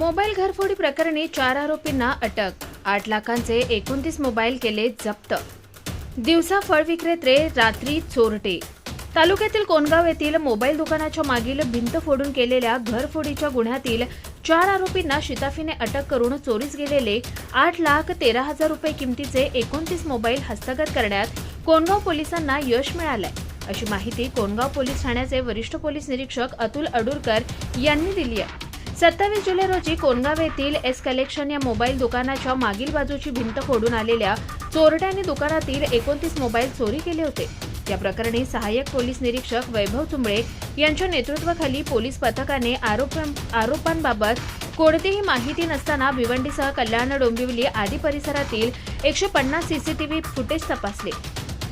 Mobile घरफोडी प्रकरणी चार आरोपींना अटक. आठ लाखांचे एकोणतीस मोबाईल केले जप्त. दिवसा फळ विक्रेते रात्री चोरटे. तालुक्यातील कोणगाव येथील मोबाईल दुकानाच्या मागील भिंत फोडून केलेल्या घरफोडीच्या गुन्ह्यातील चार आरोपींना शिताफीने अटक करून चोरीस गेलेले आठ लाख तेरा हजार रुपये किमतीचे एकोणतीस मोबाईल हस्तगत करण्यात कोणगाव पोलिसांना यश मिळालंय. अशी माहिती कोणगाव पोलीस ठाण्याचे वरिष्ठ पोलीस निरीक्षक अतुल अडुरकर यांनी दिली आहे. सत्तावीस जुलै रोजी कोणगाव येथील एस कलेक्शन या मोबाईल दुकानाच्या मागील बाजूची भिंत फोडून आलेल्या चोरट्यांनी दुकानातील एकोणतीस मोबाईल चोरी केले होते. या प्रकरणी सहाय्यक पोलीस निरीक्षक वैभव चुंबळे यांच्या नेतृत्वाखाली पोलीस पथकाने आरोप आरोपांबाबत कोणतीही माहिती नसताना भिवंडीसह कल्याण डोंबिवली आदी परिसरातील एकशे पन्नास सीसीटीव्ही फुटेज तपासले.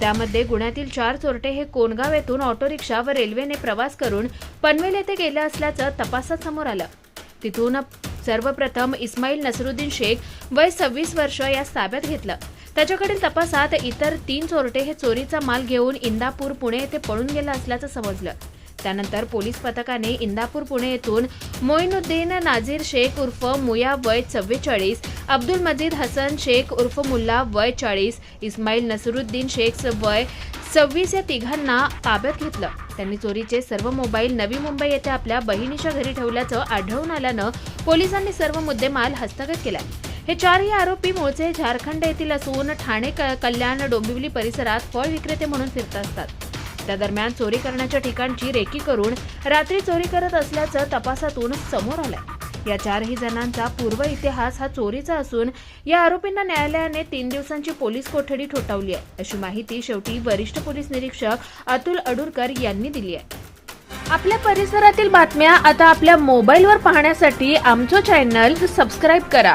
त्यामध्ये गुन्ह्यातील चार चोरटे हे कोणगाव येथून ऑटो रिक्षा व रेल्वेने प्रवास करून पनवेल येथे गेले असल्याचं तपासात समोर आलं. तिथून सर्वप्रथम इस्माईल नसरुद्दीन शेख वय सव्वीस वर्ष यास ताब्यात घेतलं. त्याच्याकडील तपासात इतर तीन चोरटे हे चोरीचा माल घेऊन इंदापूर पुणे येथे पळून गेला असल्याचं समजलं. त्यानंतर पोलीस पथकाने इंदापूर पुणे येथून मोईनुद्दीन नाझीर शेख उर्फ मुया वय चव्वेचाळीस अब्दुल मजीद हसन शेख उर्फ मुल्ला वय चाळीस इस्माईल नसरुद्दीन शेख वय सव्वीस या तिघांना ताब्यात घेतलं. त्यांनी चोरीचे सर्व मोबाईल नवी मुंबई येथे आपल्या बहिणीच्या घरी ठेवल्याचं आढळून आल्यानं पोलिसांनी सर्व मुद्देमाल हस्तगत केला हे चारही आरोपी मूळचे झारखंड येथील असून ठाणे क- कल्याण डोंबिवली परिसरात फळ विक्रेते म्हणून फिरत असतात. त्या दरम्यान चोरी करण्याच्या ठिकाणची रेकी करून रात्री चोरी करत असल्याचं तपासातून समोर आलं या चारही जणांचा पूर्व इतिहास हा चोरीचा असून या आरोपींना न्यायालयाने तीन दिवसांची पोलीस कोठडी ठोठावली आहे. अशी माहिती शेवटी वरिष्ठ पोलीस निरीक्षक अतुल अडुरकर यांनी दिली आहे. आपल्या परिसरातील बातम्या आता आपल्या मोबाईलवर पाहण्यासाठी आमचं चॅनल सबस्क्राईब करा.